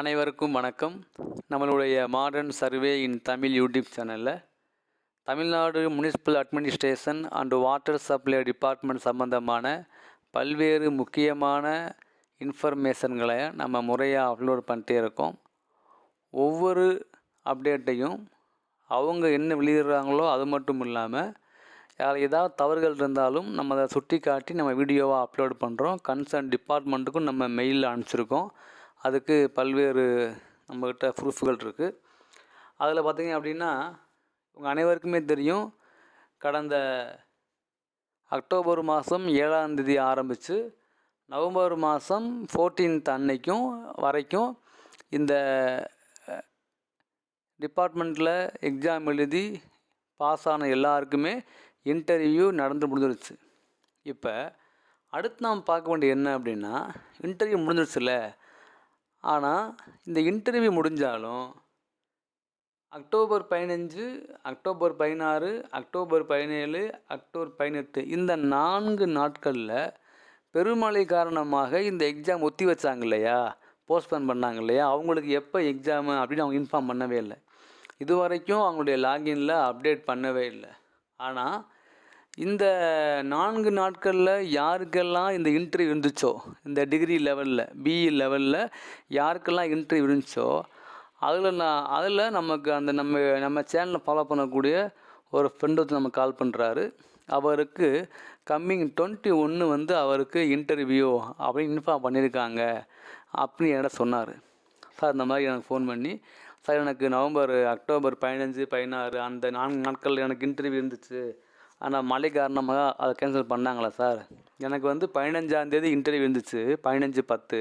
அனைவருக்கும் வணக்கம். நம்மளுடைய modern survey in Tamil YouTube சேனலில் Tamil Nadu municipal administration and water supply department சம்பந்தமான பல்வேறு முக்கியமான இன்ஃபர்மேஷன்களை நம்ம முறையாக அப்லோட் பண்ணிட்டே இருக்கோம். ஒவ்வொரு அப்டேட்டையும் அவங்க என்ன வெளியிடுறாங்களோ அது மட்டும் இல்லாமல் யார் ஏதாவது தவறுகள் இருந்தாலும் நம்ம அதை சுட்டி காட்டி நம்ம வீடியோவாக அப்லோட் பண்ணுறோம் கன்சர்ன் டிபார்ட்மெண்ட்டுக்கும் நம்ம மெயிலில் அனுப்பிச்சிருக்கோம். அதுக்கு பல்வேறு நம்மக்கிட்ட ப்ரூஃப்கள் இருக்குது அதில் பார்த்திங்க அப்படின்னா உங்கள் அனைவருக்குமே தெரியும் கடந்த அக்டோபர் மாதம் ஏழாந்தேதி ஆரம்பித்து நவம்பர் மாதம் ஃபோர்டீன்த் அன்னைக்கும் வரைக்கும் இந்த டிபார்ட்மெண்ட்டில் எக்ஸாம் எழுதி பாஸ் ஆன எல்லாருக்குமே இன்டர்வியூ நடந்து முடிஞ்சிருச்சு. இப்போ அடுத்து நாம் பார்க்க வேண்டிய என்ன அப்படின்னா இன்டர்வியூ முடிஞ்சிருச்சுல்ல? ஆனால் இந்த இன்டர்வியூ முடிஞ்சாலும் அக்டோபர் பதினஞ்சு அக்டோபர் பதினாறு அக்டோபர் பதினேழு அக்டோபர் பதினெட்டு இந்த நான்கு நாட்களில் பெருமழை காரணமாக இந்த எக்ஸாம் ஒத்தி வச்சாங்க இல்லையா? போஸ்ட்போன் பண்ணாங்க இல்லையா? அவங்களுக்கு எப்போ எக்ஸாமு அப்படின்னு அவங்க இன்ஃபார்ம் பண்ணவே இல்லை. இது வரைக்கும் அவங்களுடைய லாகின்ல அப்டேட் பண்ணவே இல்லை. ஆனால் இந்த நான்கு நாட்களில் யாருக்கெல்லாம் இந்த இன்டர்வியூ இருந்துச்சோ இந்த டிகிரி லெவலில் பிஇ லெவலில் யாருக்கெல்லாம் இன்டர்வியூ இருந்துச்சோ அதில் நான் அதில் நமக்கு அந்த நம்ம நம்ம சேனலில் ஃபாலோ பண்ணக்கூடிய ஒரு ஃப்ரெண்டு நம்ம கால் பண்ணுறாரு அவருக்கு கம்மிங் டுவெண்ட்டி ஒன்று வந்து அவருக்கு இன்டர்வியூ அப்படின்னு இன்ஃபார்ம் பண்ணியிருக்காங்க அப்படின்னு என்கிட்ட சொன்னார். சார் இந்த மாதிரி எனக்கு ஃபோன் பண்ணி சார் எனக்கு நவம்பர் அக்டோபர் பதினஞ்சு பதினாறு அந்த நான்கு நாட்களில் எனக்கு இன்டர்வியூ இருந்துச்சு. ஆனால் மழை காரணமாக அதை கேன்சல் பண்ணாங்களா சார்? எனக்கு வந்து பதினஞ்சாந்தேதி இன்டர்வியூ இருந்துச்சு பதினஞ்சு பத்து.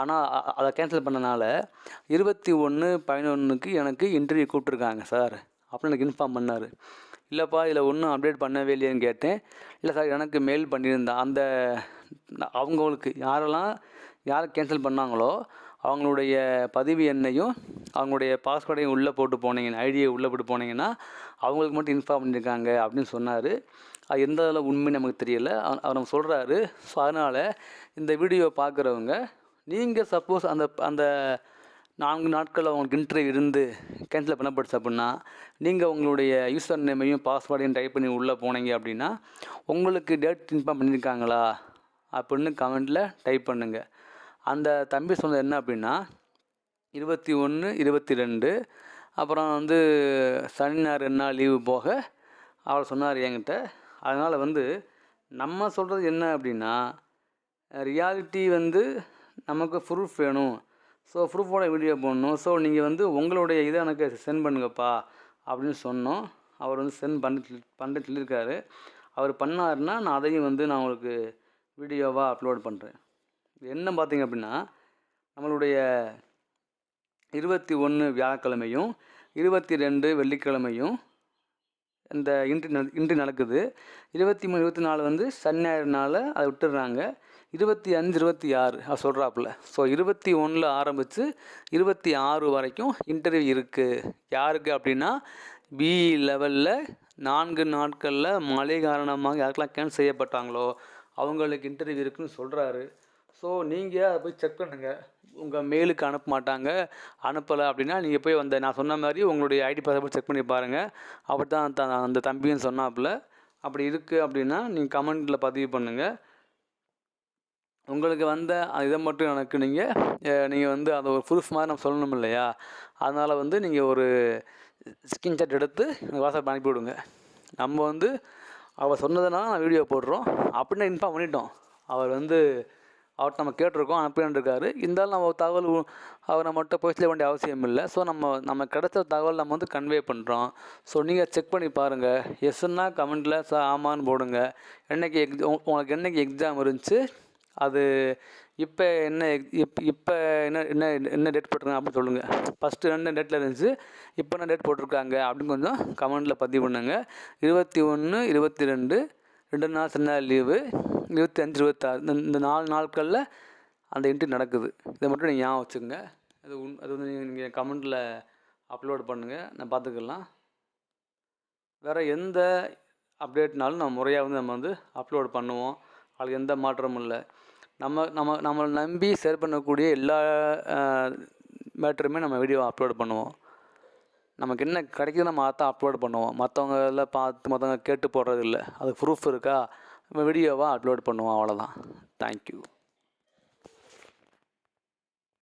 ஆனால் அதை கேன்சல் பண்ணனால இருபத்தி ஒன்று பதினொன்றுக்கு எனக்கு இன்டர்வியூ கூப்பிட்ருக்காங்க சார். அப்படின்னு எனக்கு இன்ஃபார்ம் பண்ணார். இல்லைப்பா இதில் ஒன்றும் அப்டேட் பண்ணவே இல்லையேன்னு கேட்டேன். இல்லை சார் எனக்கு மெயில் பண்ணியிருந்தேன் அந்த அவங்களுக்கு யாரெல்லாம் யார் கேன்சல் பண்ணாங்களோ அவங்களுடைய பதிவு எண்ணையும் அவங்களுடைய பாஸ்வேர்டையும் உள்ளே போட்டு போனீங்கன்னா ஐடியை உள்ளே போட்டு போனீங்கன்னா அவங்களுக்கு மட்டும் இன்ஃபார்ம் பண்ணியிருக்காங்க அப்படின்னு சொன்னார். அது எந்த அளவு உண்மை நமக்கு தெரியல. அவர் அவர் நம்ம சொல்கிறாரு ஸோ அதனால் இந்த வீடியோவை பார்க்குறவங்க நீங்கள் சப்போஸ் அந்த அந்த நான்கு நாட்கள் அவங்களுக்கு இன்டர்வியூ இருந்து கேன்சல் பண்ணப்படுச்சு அப்படின்னா நீங்கள் உங்களுடைய யூசர் நேமையும் பாஸ்வேர்டையும் டைப் பண்ணி உள்ளே போனீங்க அப்படின்னா உங்களுக்கு டேட் இன்ஃபார்ம் பண்ணியிருக்காங்களா அப்படின்னு கமெண்ட்டில் டைப் பண்ணுங்கள் அந்த தம்பி சொன்னது என்ன அப்படின்னா இருபத்தி ஒன்று இருபத்தி ரெண்டு அப்புறம் வந்து சனி ஞாயிறு ரெண்டு நாள் லீவு போக அவர் சொன்னார் என்கிட்ட. அதனால் வந்து நம்ம சொல்கிறது என்ன அப்படின்னா ரியாலிட்டி வந்து நமக்கு ப்ரூஃப் வேணும். ஸோ ப்ரூஃபோட வீடியோ போடணும். ஸோ நீங்கள் வந்து உங்களுடைய இதை எனக்கு சென்ட் பண்ணுங்கப்பா அப்படின்னு சொன்னோம். அவர் வந்து சென்ட் பண்ணி பண்ண சொல்லியிருக்காரு. அவர் பண்ணாருன்னா நான் அதையும் வந்து நான் உங்களுக்கு வீடியோவாக அப்லோட் பண்ணுறேன் என்ன பார்த்தீங்க அப்படின்னா நம்மளுடைய இருபத்தி ஒன்று வியாழக்கிழமையும் இருபத்தி ரெண்டு வெள்ளிக்கிழமையும் இந்த இன்று இன்று நடக்குது. இருபத்தி மூணு இருபத்தி நாலு வந்து சனி ஞாயிறு நாள் அதை விட்டுடுறாங்க. இருபத்தி அஞ்சு இருபத்தி ஆறு அவர் சொல்கிறாப்புல ஸோ இருபத்தி ஒன்றில் ஆரம்பித்து இருபத்தி ஆறு வரைக்கும் இன்டர்வியூ இருக்குது யாருக்கு அப்படின்னா பிஇ லெவலில் நான்கு நாட்களில் மழை காரணமாக யாருக்கெல்லாம் கேன்சல் செய்யப்பட்டாங்களோ அவங்களுக்கு இன்டர்வியூ இருக்குன்னு சொல்கிறாரு ஸோ நீங்கள் அதை போய் செக் பண்ணுங்கள் உங்கள் மெயிலுக்கு அனுப்ப மாட்டாங்க. அனுப்பலை அப்படின்னா நீங்கள் போய் அந்த நான் சொன்ன மாதிரி உங்களுடைய ஐடி பாஸ்வேர்ட் செக் பண்ணி பாருங்கள் அப்படி தான் அந்த தம்பியும் சொன்னாப்புல. அப்படி இருக்குது அப்படின்னா நீங்கள் கமெண்ட்டில் பதிவு பண்ணுங்கள் உங்களுக்கு வந்த இதை மட்டும் எனக்கு நீங்கள் நீங்கள் வந்து அதை ஒரு ப்ரூஃப் மாதிரி நம்ம சொல்லணும் இல்லையா? அதனால் வந்து நீங்கள் ஒரு ஸ்கிரீன்ஷாட் எடுத்து எனக்கு வாட்ஸ்அப் அனுப்பி விடுங்க. நம்ம வந்து அவர் சொன்னதுனால நான் வீடியோ போடுறோம். அப்படின்னு இன்ஃபார்ம் பண்ணிட்டோம். அவர் வந்து அவர்கிட்ட நம்ம கேட்டிருக்கோம் அனுப்பிட்டு இருந்தாலும் நம்ம தகவல் அவரை அவர் நம்மகிட்ட போய் சொல்ல வேண்டிய அவசியம் இல்லை. ஸோ நம்ம நம்ம கிடைச்ச தகவல் நம்ம வந்து கன்வே பண்ணுறோம் ஸோ நீங்கள் செக் பண்ணி பாருங்கள் எஸ்ன்னா கமெண்ட்டில் சார் ஆமான்னு போடுங்க. என்னைக்கு எக் உங்களுக்கு என்னைக்கு எக்ஸாம் இருந்துச்சு? அது இப்போ என்ன எக்- இப் இப்போ என்ன என்ன என்ன டேட் போட்டிருக்காங்க அப்படின்னு சொல்லுங்கள் ஃபஸ்ட்டு என்ன டேட்டில் இருந்துச்சு. இப்போ என்ன டேட் போட்டிருக்காங்க அப்படின்னு கொஞ்சம் கமெண்ட்டில் பதிவு பண்ணுங்கள் இருபத்தி ஒன்று இருபத்தி ரெண்டு ரெண்டு நாள் சின்ன லீவு இருபத்தி அஞ்சு இருபத்தாறு இந்த இந்த நாலு நாட்களில் அந்த இன்ட்ரி நடக்குது. இதை மட்டும் நீங்கள் ஞாபகம் வச்சுக்கோங்க. அது உண் அது வந்து நீங்கள் கமெண்ட்டில் அப்லோட் பண்ணுங்கள் நான் பார்த்துக்கலாம். வேறு எந்த அப்டேட்னாலும் நம்ம முறையாக வந்து நம்ம வந்து அப்லோட் பண்ணுவோம். அதுக்கு எந்த மாற்றமும் இல்லை. நம்ம நம்ம நம்மளை நம்பி ஷேர் பண்ணக்கூடிய எல்லா மேட்டருமே நம்ம வீடியோ அப்லோட் பண்ணுவோம். நமக்கு என்ன கிடைக்குது நம்ம அதான் அப்லோட் பண்ணுவோம். மற்றவங்க எல்லாம் பார்த்து மற்றவங்க கேட்டு போடுறது இல்லை. அது ப்ரூஃப் இருக்கா? வீடியோவாக அப்லோட் பண்ணுவோம் அவ்வளோதான் தேங்க்யூ